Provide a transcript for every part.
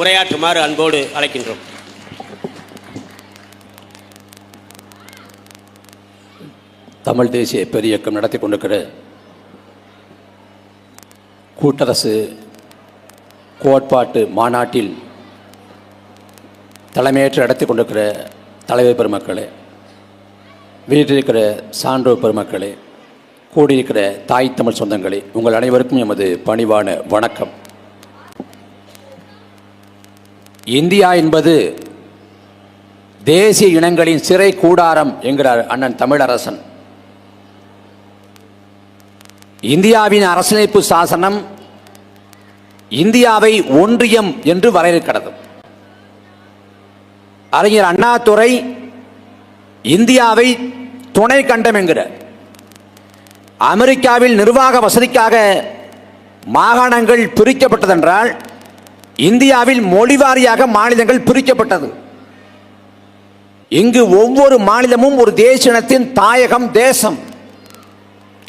உரையாற்றுமாறு அன்போடு அழைக்கின்றோம். தமிழ் தேசிய பெரியக்கம் நடத்தி கொண்டிருக்கிற கூட்டரசு கோட்பாட்டு மாநாட்டில் தலைமையேற்று நடத்தி கொண்டிருக்கிற தலைவர் பெருமக்களே வீட்டிருக்கிற சான்றோர் பெருமக்களே கூடியிருக்கிற தாய் தமிழ் சொந்தங்களே உங்கள் அனைவருக்கும் எமது பணிவான வணக்கம். இந்தியா என்பது தேசிய இனங்களின் சிறை கூடாரம் என்கிறார் அண்ணன் தமிழரசன். இந்தியாவின் அரசமைப்பு சாசனம் இந்தியாவை ஒன்றியம் என்று வரையறுக்கிறது. அறிஞர் அண்ணாதுரை இந்தியாவை துணை கண்டம் என்கிறார் அமெரிக்காவில் நிர்வாக வசதிக்காக மாகாணங்கள் பிரிக்கப்பட்டதென்றால் இந்தியாவில் மொழிவாரியாக மாநிலங்கள் பிரிக்கப்பட்டது. இங்கு ஒவ்வொரு மாநிலமும் ஒரு தேசினத்தின் தாயகம் தேசம்.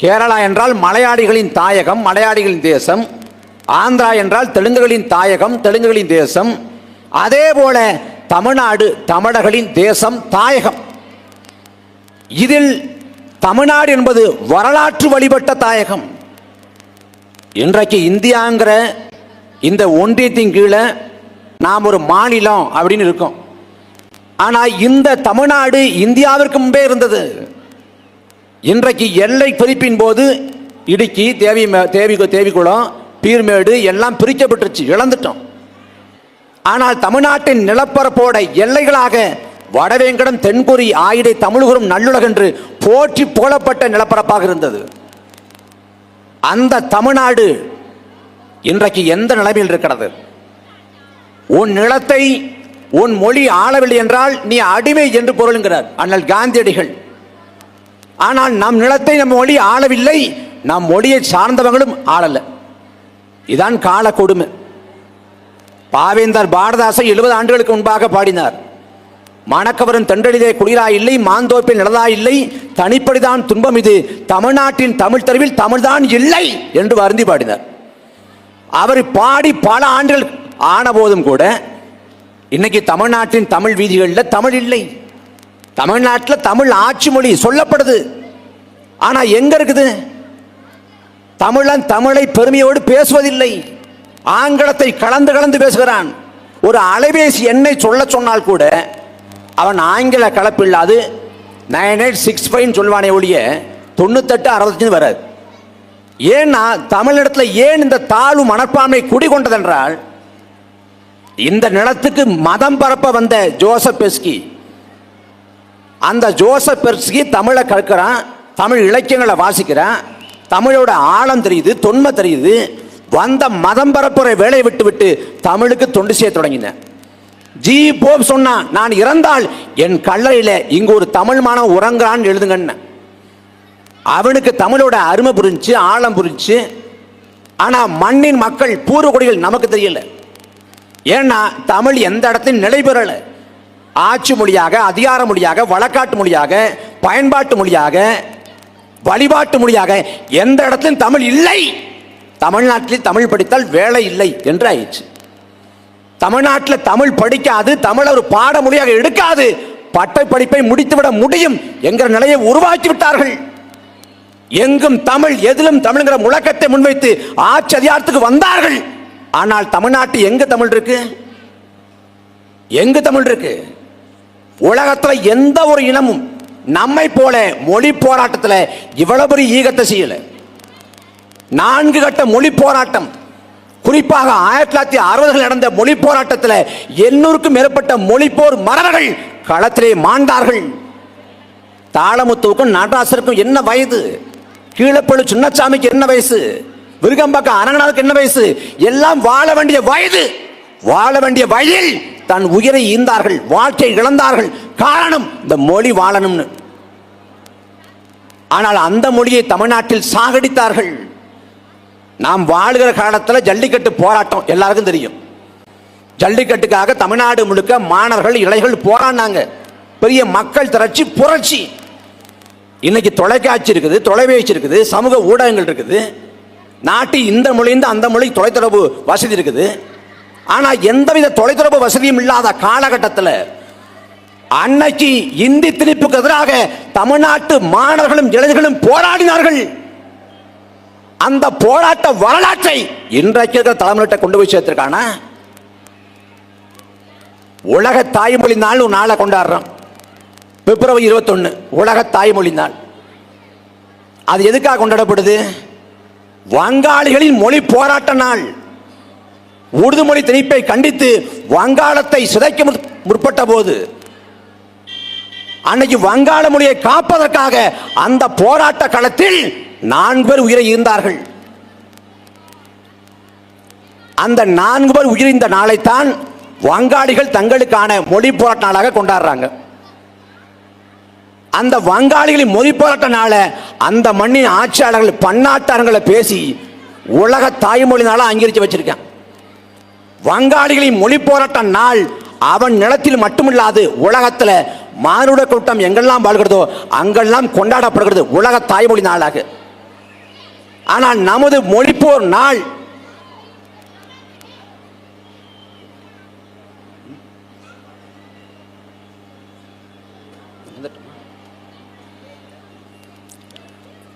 கேரளா என்றால் மலையாளிகளின் தாயகம் மலையாளிகளின் தேசம். ஆந்திரா என்றால் தெலுங்குகளின் தாயகம் தெலுங்குகளின் தேசம். அதே போல தமிழ்நாடு தமிழர்களின் தேசம் தாயகம். இதில் தமிழ்நாடு என்பது வரலாற்று வழிபட்ட தாயகம். இன்றைக்கு இந்தியாங்கிற இந்த ஒன்றியத்தின் கீழே நாம் ஒரு மாநிலம் அப்படின்னு இருக்கோம். ஆனால் இந்த தமிழ்நாடு இந்தியாவிற்கு முன்பே இருந்தது. இன்றைக்கு எல்லை பிரிப்பின் போது இடுக்கி தேவி தேவி தேவிக்குளம் பீர்மேடு எல்லாம் பிரிக்கப்பட்டுருச்சு இழந்துட்டோம். ஆனால் தமிழ்நாட்டின் நிலப்பரப்போட எல்லைகளாக வடவேங்கடம் தென்கொரி ஆயிடை தமிழ்குறும் நல்லுலக என்று போற்றி புகழப்பட்ட நிலப்பரப்பாக இருந்தது. அந்த தமிழ்நாடு இன்றைக்கு எந்த நிலைமையில் இருக்கிறது? உன் நிலத்தை உன் மொழி ஆளவில்லை என்றால் நீ அடிமை என்று பொருளுங்கிறார் அண்ணல் காந்தியடிகள். ஆனால் நம் நிலத்தை நம் மொழி ஆளவில்லை. நம் மொழியை சார்ந்தவங்களும் ஆளல. இதான் கால கொடுமை. பாவேந்தர் பாரதாசை எழுபது ஆண்டுகளுக்கு முன்பாக பாடினார். மாணக்கவரும் தென்றலிலே குளிரா இல்லை மாந்தோப்பில் நிலதா இல்லை தனிப்படிதான் துன்பம் இது. தமிழ்நாட்டின் தமிழ் தெருவில் தமிழ்தான் இல்லை என்று வருந்தி பாடினார். அவர் பாடி பல ஆண்டுகள் ஆன போதும் கூட இன்னைக்கு தமிழ்நாட்டின் தமிழ் வீதிகளில் தமிழ் இல்லை. தமிழ்நாட்டில் தமிழ் ஆட்சி மொழி சொல்லப்படுது. ஆனால் எங்க இருக்குது? தமிழன் தமிழை பெருமையோடு பேசுவதில்லை. ஆங்கிலத்தை கலந்து கலந்து பேசுகிறான். ஒரு அலைபேசி எண்ணை சொல்ல சொன்னால் கூட அவன் ஆங்கில கலப்பு இல்லாது நைன் எயிட் சிக்ஸ் ஃபைவ் சொல்வானே ஒழிய தொண்ணூத்தெட்டு அறுபத்தஞ்சு வராது. ஏன்னா தமிழிடத்தில் ஏன் இந்த தாழ்வு மனப்பான்மை குடிகொண்டதென்றால் இந்த நிலத்துக்கு மதம் பரப்ப வந்த ஜோசப் பெஸ்கி அந்த ஜோசப் பெஸ்கி தமிழை கற்கிறான் தமிழ் இலக்கியங்களை வாசிக்கிறான் தமிழோட ஆழம் தெரியுது தொன்மை தெரியுது வந்த மதம் பரப்புற வேலையை விட்டு விட்டு தமிழுக்கு தொண்டு செய்ய தொடங்கினேன் ஜி. போப் சொன்னான் நான் இறந்தால் என் கல்லறையில் இங்கு ஒரு தமிழ் மாணவன் உறங்குறான்னு எழுதுங்கன்னு. அவனுக்கு தமிழோட அருமை புரிஞ்சு ஆழம் புரிஞ்சு ஆனால் மண்ணின் மக்கள் பூர்வகுடிகள் நமக்கு தெரியல. ஏன்னா தமிழ் எந்த இடத்தையும் நிலைபெறல ஆட்சி மொழியாக அதிகார மொழியாக வழக்காட்டு மொழியாக பயன்பாட்டு மொழியாக வழிபாட்டு மொழியாக எந்த இடத்திலும் தமிழ் இல்லை. தமிழ்நாட்டில் தமிழ் படித்தால் வேலை இல்லை என்று ஆயிடுச்சு. தமிழ்நாட்டில் தமிழ் படிக்காது தமிழ் ஒரு பாட மொழியாக எடுக்காது. பட்டை படிப்பை முடித்துவிட முடியும் என்கிற நிலையை உருவாக்கி விட்டார்கள். எங்கும் தமிழ் எதிலும் தமிழ்ங்கிற முழக்கத்தை முன்வைத்து ஆட்சி அதிகாரத்துக்கு வந்தார்கள். ஆனால் தமிழ்நாட்டு எங்க தமிழ் இருக்கு? எங்க தமிழ் இருக்கு? உலகத்தில் எந்த ஒரு இனமும் நம்மை போல மொழி போராட்டத்தில் இவ்வளவு பெரிய ஈகத்தை செய்யல. நான்கு கட்ட மொழி போராட்டம் குறிப்பாக ஆயிரத்தி தொள்ளாயிரத்தி அறுபதுகள் நடந்த மொழி போராட்டத்தில் எண்ணூறுக்கும் மேற்பட்ட மொழிப்போர் மரணர்கள் களத்திலே மாண்டார்கள். தாளமுத்துவுக்கும் நடராசருக்கும் என்ன வயது? கீழப்பழு சின்னசாமிக்கு என்ன வயசு? விருகம்பாக்கம் அரங்கநாதுக்கு என்ன வயசு? எல்லாம் வாழ வேண்டிய வயது. வாழ வேண்டிய வயதில் தன் உயிரை ஈந்தார்கள் வாழ்க்கை இழந்தார்கள். காரணம் இந்த மொழி வாழணும்னு. ஆனால் அந்த மொழியை தமிழ்நாட்டில் சாகடித்தார்கள். நாம் வாழ்கிற காலத்தில் ஜல்லிக்கட்டு போராட்டம் எல்லாருக்கும் தெரியும். ஜல்லிக்கட்டுக்காக தமிழ்நாடு முழுக்க மாணவர்கள் இளைகள் போராடினாங்க. பெரிய மக்கள் திரட்சி புரட்சி. இன்னைக்கு தொலைக்காட்சி இருக்குது தொலைபேசி இருக்குது சமூக ஊடகங்கள் இருக்குது. நாட்டு இந்த மொழிந்து அந்த மொழி தொலைத்தொடர்பு வசதி இருக்குது. ஆனால் எந்தவித தொலைத்தொடர்பு வசதியும் இல்லாத காலகட்டத்தில் அன்னைக்கு இந்தி திணிப்புக்கு எதிராக தமிழ்நாட்டு மாணவர்களும் இளைஞர்களும் போராடினார்கள். அந்த போராட்ட வரலாற்றை இன்றைக்கு இருக்கிற தலைமுறை கொண்டு போய் சேர்த்திருக்கான? உலக தாய்மொழி நாள் ஒரு நாளை கொண்டாடுறோம். பிப்ரவரி இருபத்தொன்று உலக தாய்மொழி நாள் அது எதுக்காக கொண்டாடப்படுது? வங்காளிகளின் மொழி போராட்ட நாள். உருது மொழி திணிப்பை கண்டித்து வங்காளத்தை சிதைக்க முற்- முற்பட்ட போது அன்னைக்கு வங்காள மொழியை காப்பதற்காக அந்த போராட்ட களத்தில் நான்கு பேர் உயிரை இருந்தார்கள் அந்த நான்கு பேர் உயிரிந்த நாளைத்தான் வங்காளிகள் தங்களுக்கான மொழி போராட்ட நாளாக கொண்டாடுறாங்க. அந்த வங்காளிகளின் மொழி போராட்டனால அந்த மண்ணின் ஆட்சியாளர்கள் பன்னாட்டாரங்களை பேசி உலக தாய்மொழி அங்கீகரித்து வச்சிருக்கான் வங்காளிகளின் மொழி போராட்ட நாள் அவன் நிலத்தில் மட்டுமில்லாது உலகத்தில் மானுட கூட்டம் எங்கெல்லாம் வாழ்கிறதோ அங்கெல்லாம் கொண்டாடப்படுகிறது உலக தாய்மொழி நாளாக ஆனால் நமது மொழிப்போர் நாள்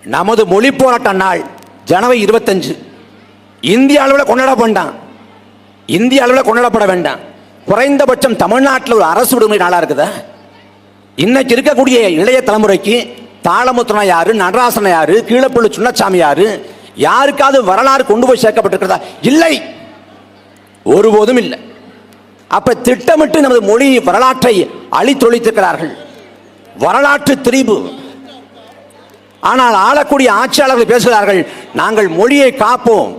நமது மொழி போராட்ட நாள் ஜனவரி இருபத்தஞ்சு. இந்திய அளவில் கொண்டாட வேண்டாம் இந்திய அளவில் கொண்டாடப்பட வேண்டாம். குறைந்தபட்சம் தமிழ்நாட்டில் ஒரு அரசு விடுமுறை நாளாக இருக்குதா? இன்னைக்கு இருக்கக்கூடிய இளைய தலைமுறைக்கு தாளமுத்திரனா யாரு நடராசன யாரு கீழப்புள்ளு சுண்ணச்சாமி யாரு யாருக்காவது வரலாறு கொண்டு போய் சேர்க்கப்பட்டிருக்கிறதா? இல்லை. ஒருபோதும் இல்லை. அப்ப திட்டமிட்டு நமது மொழி வரலாற்றை அழித்தொழித்திருக்கிறார்கள். வரலாற்று திரிபு ஆனால் ஆளக்கூடிய ஆட்சியாளர்கள் பேசுகிறார்கள் நாங்கள் மொழியை காப்போம்.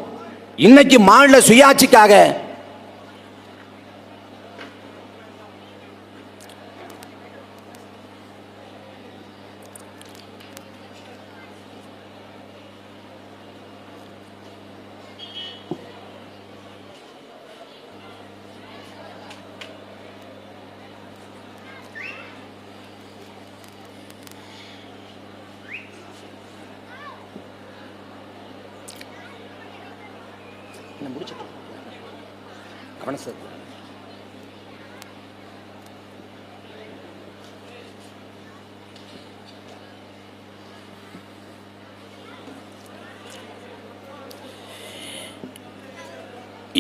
இன்னைக்கு மாநில சுயாட்சிக்காக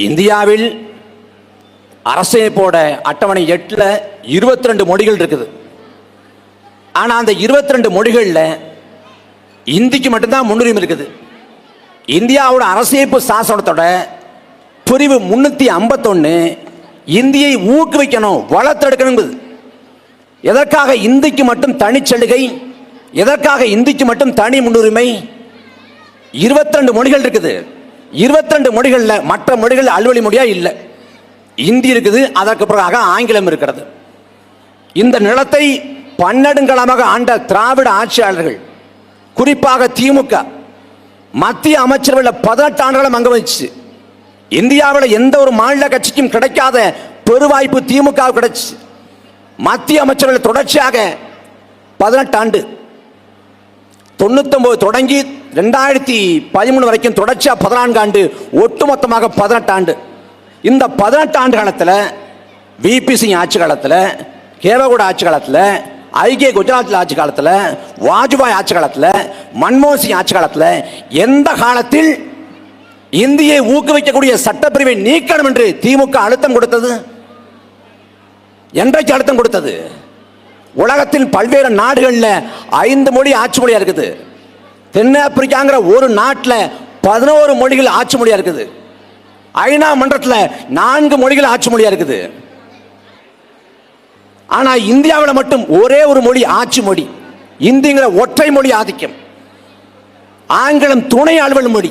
இந்தியாவில் அரசமைப்போட அட்டவணை எட்டுல இருபத்தி ரெண்டு மொழிகள் இருக்குது. ஆனா அந்த இருபத்தி ரெண்டு மொழிகள்ல இந்திக்கு மட்டும்தான் முன்னுரிமை இருக்குது. இந்தியாவோட அரசியப்பு சாசனத்தோட பிரிவு முன்னூத்தி ஐம்பத்தொன்னு இந்தியை ஊக்குவிக்கணும் வளர்த்தெடுக்கணும் எதற்காக இந்திக்கு மட்டும் தனிச்சலுகை எதற்காக இந்திக்கு மட்டும் தனி முன்னுரிமை? 22 மொழிகள் இருக்குது. இருபத்திரெண்டு மொழிகளில் மற்ற மொழிகள் அலுவலி மொழியா இல்லை. இந்தி இருக்குது அதற்கு பிறகாக ஆங்கிலம் இருக்கிறது. இந்த நிலத்தை பன்னெடுங்காலமாக ஆண்ட திராவிட ஆட்சியாளர்கள் குறிப்பாக திமுக மத்திய அமைச்சரவையில் பதினெட்டு ஆண்டுகளும் அங்க வந்துச்சு இந்தியாவில் எந்த ஒரு மாநில கட்சிக்கும் கிடைக்காத பெருவாய்ப்பு திமுக கிடைச்சு. மத்திய அமைச்சர்கள் தொடர்ச்சியாக பதினெட்டு ஆண்டு. தொண்ணூத்தொன்பது தொடங்கி ரெண்டாயிரத்தி பதிமூணு வரைக்கும் தொடர்ச்சியாக பதினான்கு ஆண்டு ஒட்டுமொத்தமாக பதினெட்டு ஆண்டு. இந்த பதினெட்டு ஆண்டு காலத்தில் விபி சிங் ஆட்சி காலத்தில் கேவகோட ஆட்சி காலத்தில் ஐகே குஜராத்தில் ஆட்சி காலத்தில் வாஜ்பாய் ஆட்சி காலத்தில் மன்மோகன் சிங் ஆட்சி காலத்தில் எந்த காலத்தில் இந்தியை ஊக்குவிக்கக்கூடிய சட்டப்பிரிவை நீக்கணும் என்று திமுக அழுத்தம் கொடுத்தது. என்றைக்கு அழுத்தம் கொடுத்தது? உலகத்தில் பல்வேறு நாடுகளில் ஐந்து மொழி ஆட்சி மொழியா இருக்குது. தென்னாப்பிரிக்காங்கிற ஒரு நாட்டில் பதினோரு மொழிகள் ஆட்சி மொழியா இருக்குது. ஐநா மன்றத்தில் நான்கு மொழிகள் ஆட்சி மொழியா இருக்குது. ஆனால் இந்தியாவில் மட்டும் ஒரே ஒரு மொழி ஆட்சி மொழி. இந்திங்கிற ஒற்றை மொழி ஆதிக்கம். ஆங்கிலம் துணை அலுவல் மொழி.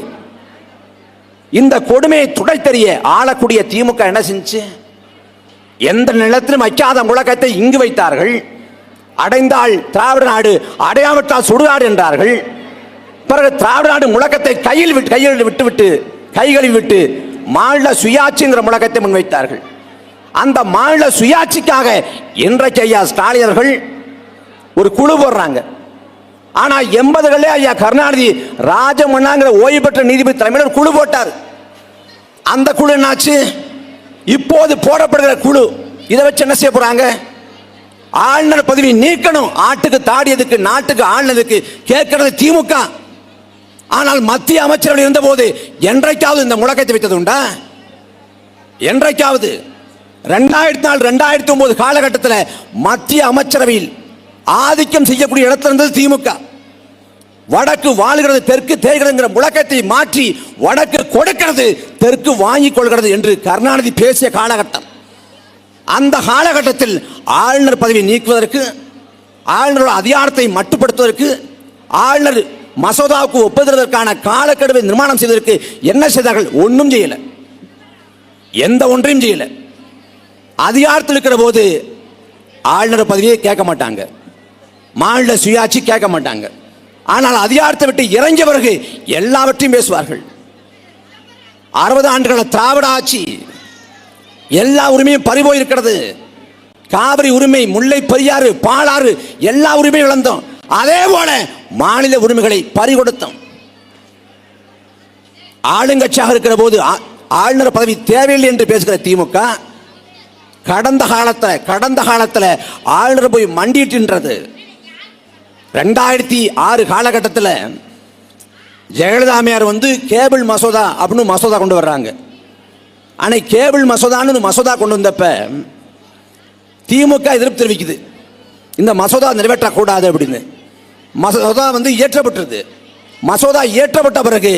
இந்த கொடுமையை துடைத்தறிய ஆளக்கூடிய திமுக என்ன செஞ்சு? எந்த நிலத்திலும் வைக்காத முழக்கத்தை இங்கு வைத்தார்கள். அடைந்தால் திராவிட நாடு அடையாவிட்டால் சுடுகாடு என்றார்கள். பிறகு திராவிட நாடு முழக்கத்தை கையில் விட்டு கையில் விட்டுவிட்டு கைகளில் விட்டு மாநில சுயாட்சிங்கிற முழக்கத்தை முன்வைத்தார்கள் அந்த மாநில சுயாட்சிக்காக இன்றைக்கு ஐயா ஸ்டாலியர்கள் ஒரு குழு போடுறாங்க. ஆனால் எண்பதுகளே ஐயா கருணாநிதி ராஜமன்னாங்கிற ஓய்வு பெற்ற நீதிபதி தலைமையில் ஒரு குழு போட்டார். அந்த குழு என்னாச்சு? இப்போது போடப்படுகிற குழு இதை வச்சு என்ன செய்ய போறாங்க? ஆளுநர் பதவி நீக்கணும். ஆட்டுக்கு தாடியதுக்கு நாட்டுக்கு ஆளுநருக்கு கேட்கறது திமுக. ஆனால் மத்திய அமைச்சர்கள் இருந்தபோது என்றைக்காவது இந்த முழக்கத்தை வைத்தது உண்டா? என்றைக்காவது. ரெண்டாயிரத்தி நாலு ரெண்டாயிரத்தி ஒன்பது காலகட்டத்தில் மத்திய அமைச்சரவையில் ஆதிக்கம் செய்யக்கூடிய இடத்துல இருந்தது திமுக. வடக்கு வாழுகிறது தெற்கு தேர்கிறதுங்கிற முழக்கத்தை மாற்றி வடக்கு கொடுக்கிறது தெற்கு வாங்கிக் கொள்கிறது என்று கருணாநிதி பேசிய காலகட்டம். அந்த காலகட்டத்தில் ஆளுநர் பதவி நீக்குவதற்கு ஆளுநரோட அதிகாரத்தை மட்டுப்படுத்துவதற்கு ஆளுநர் மசோதாவுக்கு ஒப்புதற்கான காலக்கெடுவை நிர்மாணம் செய்வதற்கு என்ன செய்தார்கள்? ஒன்றும் செய்யலை. எந்த ஒன்றையும் செய்யலை. அதிகாரத்தில் இருக்கிற போது ஆளுநர் பதவியை கேட்க மாட்டாங்க. மாநில சுயாட்சி கேட்க மாட்டாங்க. ஆனால் அதிகாரத்தை விட்டு இறங்கிய பிறகு எல்லாவற்றையும் பேசுவார்கள். அறுபது ஆண்டுகள திராவிட ஆட்சி எல்லா உரிமையும் பறிபோய் இருக்கிறது காவிரி உரிமை முல்லை பெரியாறு பாலாறு எல்லா உரிமையும் இழந்தோம். அதே போல மாநில உரிமைகளை பறிகொடுத்தோம். ஆளுங்கட்சியாக இருக்கிற போது ஆ- ஆளுநர் பதவி தேவையில்லை என்று பேசுகிற திமுக கடந்த காலத்தில் கடந்த காலத்தில் ஆளுநர் போய் மண்டிட்டுன்றது ரெண்டாயிரத்தி ஆறு காலகட்டத்தில் ஜெயலலிதாமையார் வந்து கேபிள் மசோதா அப்படின்னு மசோதா கொண்டு வர்றாங்க. ஆனால் கேபிள் மசோதான்னு மசோதா கொண்டு வந்தப்ப திமுக எதிர்ப்பு தெரிவிக்குது. இந்த மசோதா நிறைவேற்றக்கூடாது அப்படின்னு. மசோதா வந்து இயற்றப்பட்டிருது. மசோதா இயற்றப்பட்ட பிறகு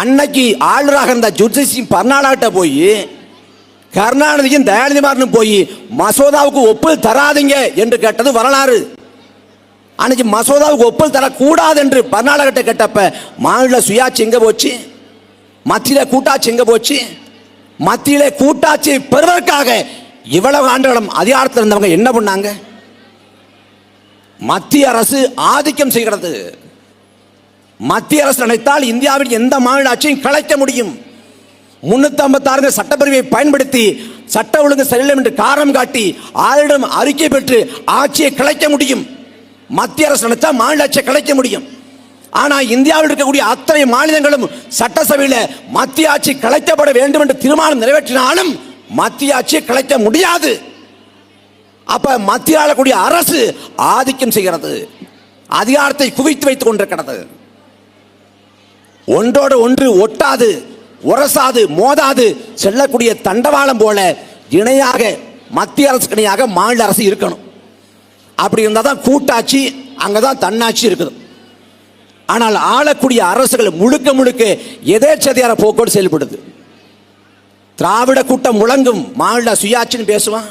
அன்னைக்கு ஆளுநராக இருந்த ஜுடிஷி சிங் போய் கருணாநிதியும் தயாநிதிமாறனும் போய் மசோதாவுக்கு ஒப்புதல் தராதீங்க என்று கேட்டது வரலாறு. அன்னைக்கு மசோதாவுக்கு ஒப்புதல் தரக்கூடாது என்று பர்நாடகத்தை கேட்டப்ப மாநில சுயாட்சி எங்கே போச்சு? மத்தியில் கூட்டாட்சி எங்கே போச்சு? மத்தியில் கூட்டாட்சி பெறுவதற்காக இவ்வளவு ஆண்டுகளும் அதிகாரத்தில் இருந்தவங்க என்ன பண்ணாங்க? மத்திய அரசு ஆதிக்கம் செய்கிறது. மத்திய அரசு நினைத்தால் இந்தியாவில் எந்த மாநில ஆட்சியும் கலைக்க முடியும். முன்னூத்தி ஐம்பத்தாறு சட்டப்பிரிவை பயன்படுத்தி சட்ட ஒழுங்கு சரியில்லை என்று காரணம் காட்டி ஆளுநரிடம் அறிக்கை பெற்று ஆட்சியை கலைக்க முடியும். மத்திய அரசு நினைச்சா மாநில ஆட்சியை கலைக்க முடியும். ஆனால் இந்தியாவில் இருக்கக்கூடிய அத்தனை மாநிலங்களும் சட்டசபையில் மத்திய ஆட்சி கலைக்கப்பட வேண்டும் என்று தீர்மானம் நிறைவேற்றினாலும் மத்திய ஆட்சியை கலைக்க முடியாது. அப்ப மத்திய ஆளக்கூடிய அரசு ஆதிக்கம் செய்கிறது. அதிகாரத்தை குவித்து வைத்துக் கொண்டிருக்கிறது. ஒன்றோடு ஒன்று ஒட்டாது உரசாது மோதாது செல்லக்கூடிய தண்டவாளம் போல இணையாக மத்திய அரசுக்கு இணையாக மாநில அரசு இருக்கணும். அப்படி இருந்தால் தான் கூட்டாட்சி அங்கே தான் தன்னாட்சி இருக்குது. ஆனால் ஆளக்கூடிய அரசுகள் முழுக்க முழுக்க எதேச்சதையார போக்கோடு செயல்படுது. திராவிட கூட்டம் முழங்கும் மாநில சுயாட்சின்னு பேசுவான்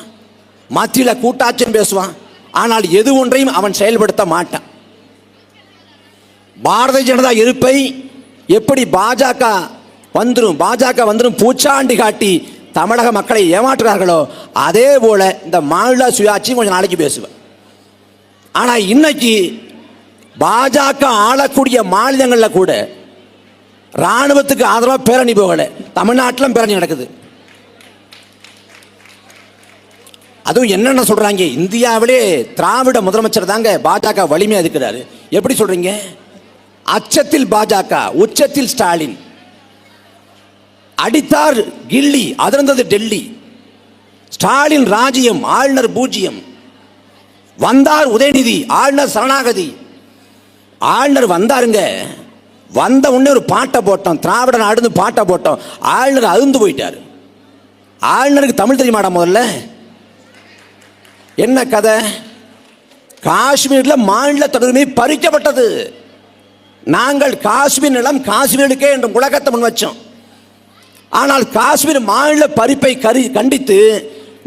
மத்தியில் கூட்டாட்சின்னு பேசுவான் ஆனால் எது ஒன்றையும் அவன் செயல்படுத்த மாட்டான். பாரதிய ஜனதா இருப்பை எப்படி பாஜக வந்துடும் பாஜக வந்துடும் பூச்சாண்டி காட்டி தமிழக மக்களை ஏமாற்றுகிறார்களோ அதே போல இந்த மாநில சுயாட்சி கொஞ்சம் நாளைக்கு பேசுவேன். ஆனால் இன்னைக்கு பாஜக ஆளக்கூடிய மாநிலங்களில் கூட ராணுவத்துக்கு ஆதரவாக பேரணி போகலை. தமிழ்நாட்டிலும் பேரணி நடக்குது. அதுவும் என்னென்ன சொல்கிறாங்க இந்தியாவிலே திராவிட முதலமைச்சர் தாங்க பாஜக வலிமையாக இருக்கிறாரு. எப்படி சொல்கிறீங்க அச்சத்தில் பாஜக உச்சத்தில் ஸ்டாலின். அடித்தார் கில்லி அதிர்ந்தது டெல்லி. ஸ்டாலின் ராஜ்யம் ஆளுநர் பூஜ்ஜியம் வந்தார் உதயநிதி ஆளுநர் சரணாகதி. ஆளுநர் வந்தாருங்க. வந்த உடனே ஒரு பாட்டை போட்டோம் திராவிட நாடுன்னு பாட்டை போட்டோம். ஆளுநர் அழுந்து போயிட்டார். ஆளுநருக்கு தமிழ் தெரியுமாடா முதல்ல? என்ன கதை? காஷ்மீரில் மாநில தொடர்மை பறிக்கப்பட்டது. நாங்கள் காஷ்மீர் நிலம் காஷ்மீருக்கே என்ற உலகத்தை முன் வச்சோம். ஆனால் காஷ்மீர் மாநில பறிப்பை கரி கண்டித்து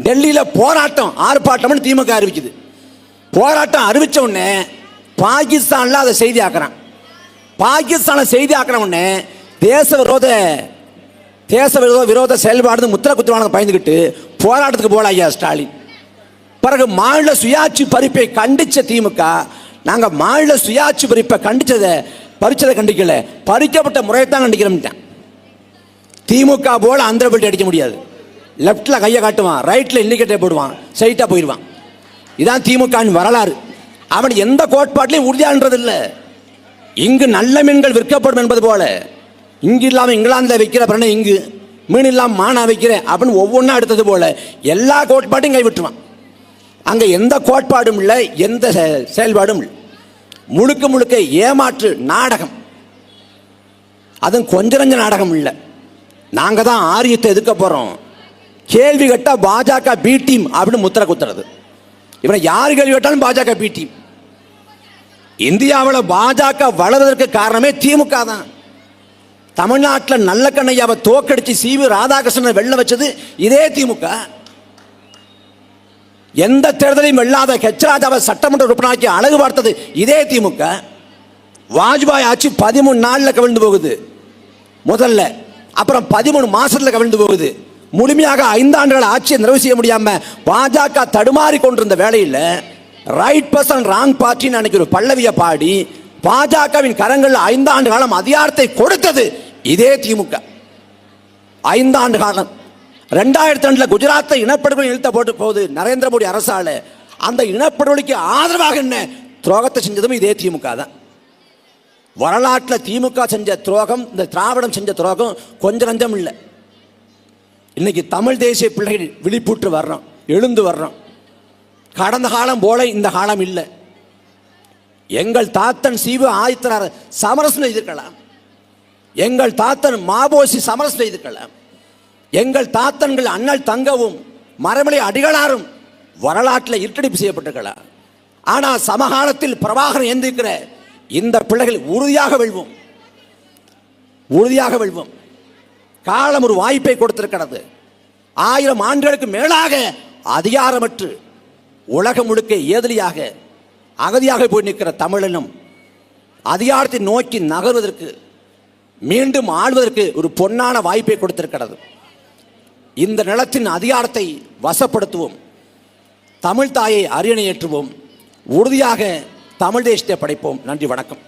டெல்லியில் போராட்டம் ஆர்ப்பாட்டம்னு திமுக அறிவிக்குது. போராட்டம் அறிவித்த உடனே பாகிஸ்தானில் அதை செய்தி ஆக்குறான். பாகிஸ்தானை செய்தி ஆக்குற உடனே தேச விரோத தேச விரோத விரோத செயல்பாடு முத்திர குத்துவானதை பயந்துக்கிட்டு போராட்டத்துக்கு போல ஐயா ஸ்டாலின். பிறகு மாநில சுயாட்சி பறிப்பை கண்டித்த திமுக நாங்கள் மாநில சுயாட்சி பறிப்பை கண்டித்ததை பறிச்சதை கண்டிக்கல. பறிக்கப்பட்ட முறையை தான் கண்டிக்கிறோம்ட்டான். திமுக போல் அந்த பெல்ட் அடிக்க முடியாது. லெஃப்டில் கையை காட்டுவான் ரைட்டில் இண்டிகேட்டர் போடுவான் ஸ்ட்ரைட்டாக போயிடுவான் இதான் திமுக வரலாறு. அவன் எந்த கோட்பாட்டிலையும் உறுதியான்றது இங்கு நல்ல மீன்கள் விற்கப்படும் என்பது போல. இங்கு இல்லாமல் இங்கிலாந்தில் விற்கிற பிறகு இங்கு மீன் இல்லாமல் மானா வைக்கிறேன் அப்படின்னு ஒவ்வொன்றா எடுத்தது போல எல்லா கோட்பாட்டையும் கைவிட்டுவான். அங்கே எந்த கோட்பாடும் இல்லை எந்த செ- செயல்பாடும் இல்லை. முழுக்க முழுக்க ஏமாற்று நாடகம். அதுவும் கொஞ்ச நஞ்ச நாடகம் இல்லை. நாங்கள் தான் ஆரியத்தை எதுக்க போகிறோம் கேள்வி கட்டால் பாஜக பி டீம் அப்படின்னு முத்திர குத்துறது. இவனை யார் கேள்வி கேட்டாலும் பாஜக பிடி இந்தியாவில் பாஜக வளர்வதற்கு காரணமே திமுக தான். தமிழ்நாட்டில் நல்ல கண்ணையாவை தோக்கடிச்சு சி வி ராதாகிருஷ்ணனை வெள்ள வச்சது இதே திமுக. எந்த தேர்தலையும் வெல்லாத ஹெச் ராஜாவை சட்டமன்ற உறுப்பினராக்கி அழகு பார்த்தது இதே திமுக. வாஜ்பாய் ஆட்சி பதிமூணு நாளில் கவிழ்ந்து போகுது. முதல்ல. அப்புறம் பதிமூணு மாசத்துல கவிழ்ந்து போகுது. முழுமையாக ஐந்தாண்டுகள் ஆட்சியை நிறைவு செய்ய முடியாம பாஜக தடுமாறி கொண்டிருந்த வேலையில் ரைட் பர்சன் ராங் பார்ட்டின்னு அன்னைக்கு ஒரு பல்லவியை பாடி பாஜகவின் கரங்களில் ஐந்தாண்டு காலம் அதிகாரத்தை கொடுத்தது இதே திமுக. ஐந்தாண்டு காலம். ரெண்டாயிரத்தி ரெண்டுல குஜராத்தை இனப்படுகொலை நிறுத்த போட்டு போகுது நரேந்திர மோடி அரசால. அந்த இனப்படுகொலைக்கு ஆதரவாக என்ன? துரோகத்தை செஞ்சதும் இதே திமுக தான். வரலாற்றில் திமுக செஞ்ச துரோகம் இந்த திராவிடம் செஞ்ச துரோகம் கொஞ்சம் நஞ்சம் இல்லை. இன்னைக்கு தமிழ் தேசிய பிள்ளைகள் விழிப்புற்று வர்றோம் எழுந்து வர்றோம். கடந்த காலம் போல இந்த காலம் இல்லை. எங்கள் தாத்தன் சீவு ஆதித்தனார் சமரசம் செய்திருக்கலாம். எங்கள் தாத்தன் மாபோசி சமரசம் செய்திருக்கலாம். எங்கள் தாத்தன்கள் அண்ணல் தங்கவும் மரமலை அடிகளாரும் வரலாற்றில் இருட்டடிப்பு செய்யப்பட்டிருக்கலாம். ஆனால் சமகாலத்தில் பிரபாகரன் எந்திருக்கிற இந்த பிள்ளைகள் உறுதியாக வெல்வோம். உறுதியாக வெல்வோம். காலம் ஒரு வாய்ப்பை கொடுத்திருக்கிறது. ஆயிரம் ஆண்டுகளுக்கு மேலாக அதிகாரமற்று உலகம் முழுக்க ஏதலியாக அகதியாக போய் நிற்கிற தமிழனும் அதிகாரத்தை நோக்கி நகர்வதற்கு மீண்டும் ஆள்வதற்கு ஒரு பொன்னான வாய்ப்பை கொடுத்திருக்கிறது. இந்த நிலத்தின் அதிகாரத்தை வசப்படுத்துவோம். தமிழ் தாயை அரியணையேற்றுவோம். உறுதியாக தமிழ் தேசத்தை படைப்போம். நன்றி வணக்கம்.